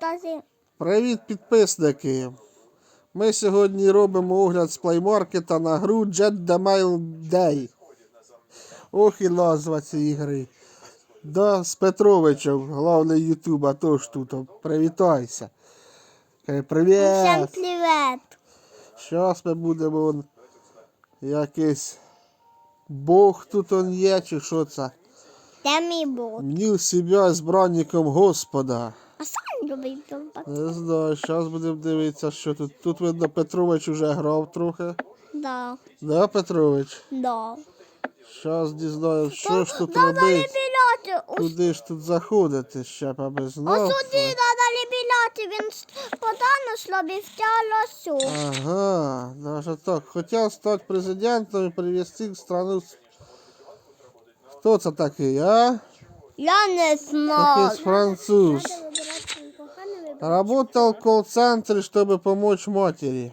Стасі. Привіт, підписники! Ми сьогодні робимо огляд з плеймаркета на гру Jet the Mail Day. Ох і назва цієї гри. Да, з Петровичем, главний ютуба, тож тут. Привітайся. Каже, Всім Привіт! привіт. Зараз ми будемо он, якийсь Бог тут он є, чи що це? Де мій бот? Мніл себе збранником Господа. Не знаю, зараз будемо дивитися, що тут. Тут видно, Петрович вже грав трохи. Да. Да, Петрович? Да. Зараз дізнаємо, що ж тут Надо робити. лібіляти. Куди ж тут заходити, ще аби знав. сюди треба лібіляти. Він подано слабі втяло. Ага, даже так. Хотів стати президентом і привести страну. Хто це такий, а? Я не знаю. Якийсь француз. Работал в колл-центрі, щоб допомогти матері.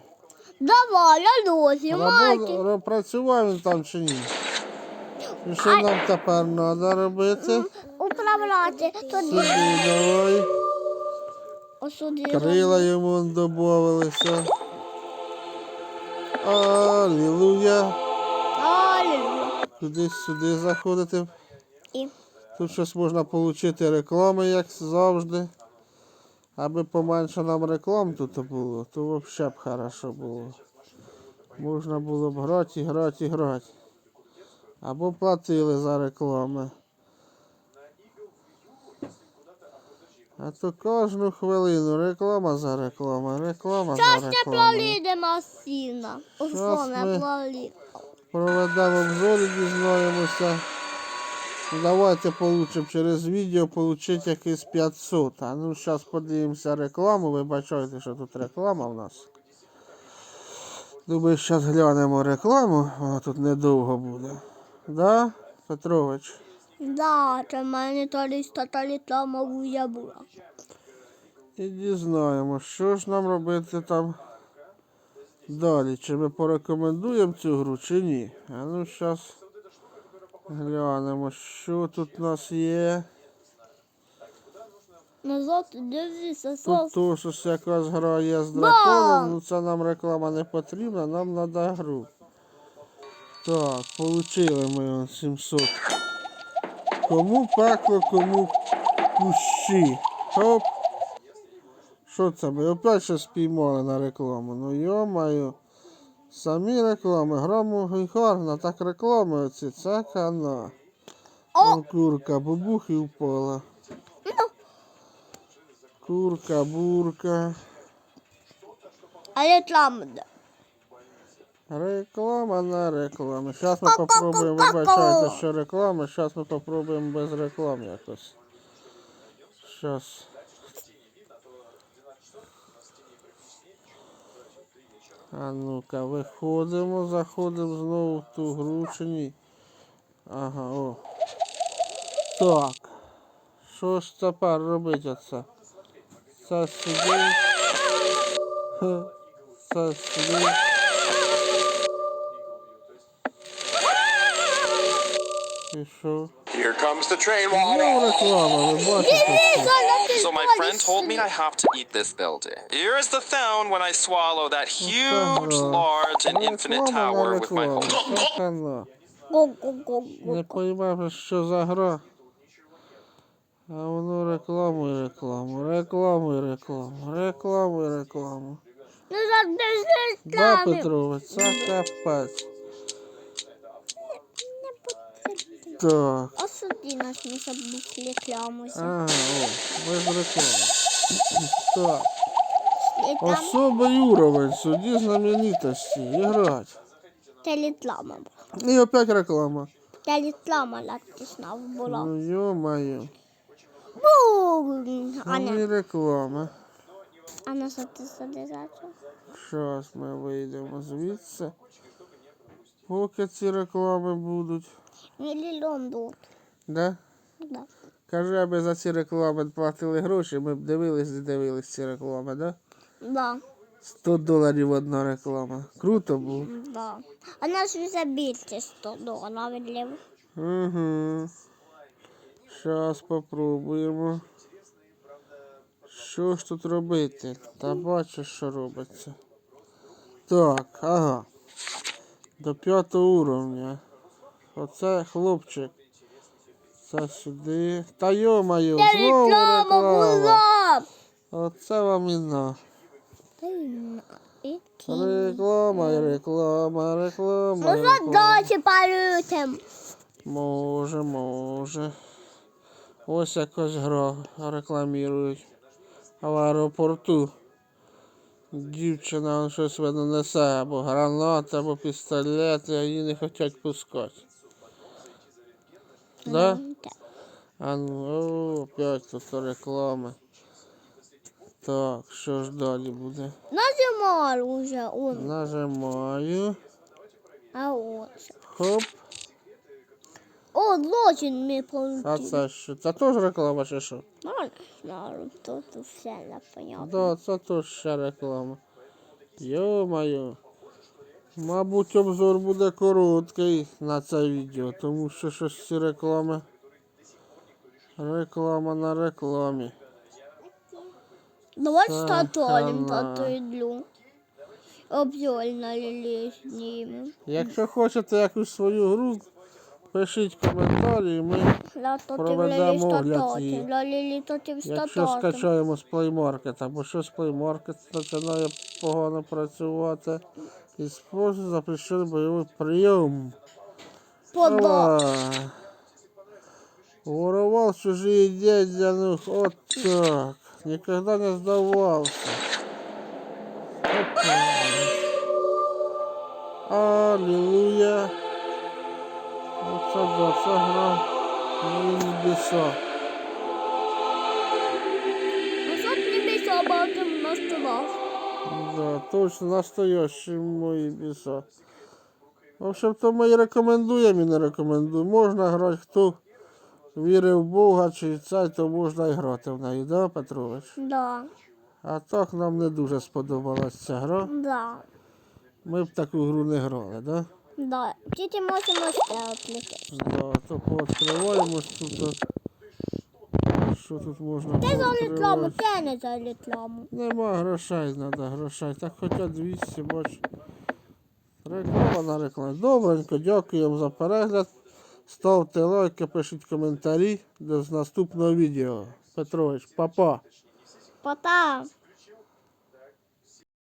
Давай, я досі, Рабо... Працював він там чи ні? І що нам тепер треба робити? Управляти. Тоді Сюди давай. осуди. Крила йому додавалися. Алілуя. Алілуя. Кудись сюди заходити. І Тут щось можна отримати реклами, як завжди. Аби поменше нам реклам тут було, то взагалі б хорошо було. Можна було б грати, грати, грати. Або платили за реклами. А то кожну хвилину реклама за реклама, реклама за Щас не реклама. Щас не ми- проліде. Проведемо обзор і дізнаємося. Ну, Давайте получимо через відео получити якийсь 500. А ну зараз подивимося рекламу. Вибачайте, що тут реклама в нас. Думаю, зараз глянемо рекламу, вона тут недовго буде. Да, Петрович? Да, це в мене та я була. І дізнаємо, що ж нам робити там далі. Чи ми порекомендуємо цю гру, чи ні. А ну зараз глянемо, що тут у нас є. Назад Тут сос. то, що якась гра є з драконом, ну це нам реклама не потрібна, нам треба гру. Так, получили ми 700. Кому пекло, кому кущі. Хоп. Що це ми опять щось спіймали на рекламу? Ну йомаю. Самі реклами, граму і гарна, так реклами оці, це хана. О! Курка, бубух і впала. Курка, бурка. А реклама де? Реклама на рекламі. Зараз ми попробуємо, вибачайте, що реклама, зараз ми попробуємо без реклам якось. Зараз. А ну-ка, виходимо, заходимо знову в ту гру чи ні. Ага, о. Так. Що ж тепер робити оце? Це сюди. Це сюди. І що? Here comes the train. Ну, реклама, ви бачите. So my friend told me I have to eat this building. Here is the sound when I swallow that huge, large, and infinite tower with my whole. Хана. Го-го-го. Не поймав, що за гра. А воно рекламу і рекламу, рекламу і рекламу, рекламу і рекламу. Ну задержись Да, нами. Петрович, це капець. Так. Осуди нас, ми щоб рекламуся. Ага, о, без реклами. Так. Реклама. Особий уровень, суді знаменитості. Це реклама. І опять реклама. Це реклама латисна була. Ну ё-моё. Бум! Аня, реклами. а на що ти садизачу? Зараз ми вийдемо звідси. Поки ці реклами будуть. Мільйон тут. Да? Да. Кажи, аби за ці реклами платили гроші, ми б дивились і дивились ці реклами, да? Да. 100 доларів одна реклама. Круто було. Да. А нас вже більше 100 доларів. Угу. Зараз попробуємо. Що ж тут робити? Та бачиш, що робиться. Так, ага. До п'ятого уровня. Оце хлопчик. Це сюди. Та йо-моє, знову реклама. Оце вам і на. Реклама, реклама, реклама. Можна реклама. досі палютим. Може, може. Ось якось гра рекламують. А в аеропорту дівчина щось видно несе, або гранат, або пістолет, а її не хочуть пускати. Да? А ну, опять тут реклама. Так, що ж далі буде? Нажимали уже он. Нажимаю. А ось. Хоп. О, злочин ми А получили. це що? Це теж реклама чи що? Ну, знаю, тут все непонятно. Да, це теж ще реклама. Йо-моє. Мабуть, обзор буде короткий на це відео, тому що щось ці реклами. Реклама на рекламі. Давай Ага. статуем татуйдлю. Обзор на лілі знімемо. Якщо хочете якусь свою гру, пишіть коментарі, ми, Для Проведемо огляд її. Для якщо скачаємо з Market, бо що з Market починає погано працювати. Используй запрещений бойовий прийом. Воровал чужие деньги, ну вот так. Никогда не сдавался. Опа. Аллилуйя. Оце да, це гра небеса. Да, точно настоящі мої біса. В общем-то, ми і рекомендуємо і не рекомендуємо. Можна грати, хто вірив в Бога чи цей, то можна і грати в неї, да, Петрович? Да. А так нам не дуже сподобалась ця гра. Да. Ми б таку гру не грали, да? Да. Тільки можемо ще оплити. Да, то пооткриваємось тут. Що тут можна Ти за рекламу, ти не за рекламу. Нема грошей, треба грошей. Так хоча 200, бач. Реклама на рекламі. Добренько, дякуємо за перегляд. Ставте лайки, пишіть коментарі до наступного відео. Петрович, па-па. Пока.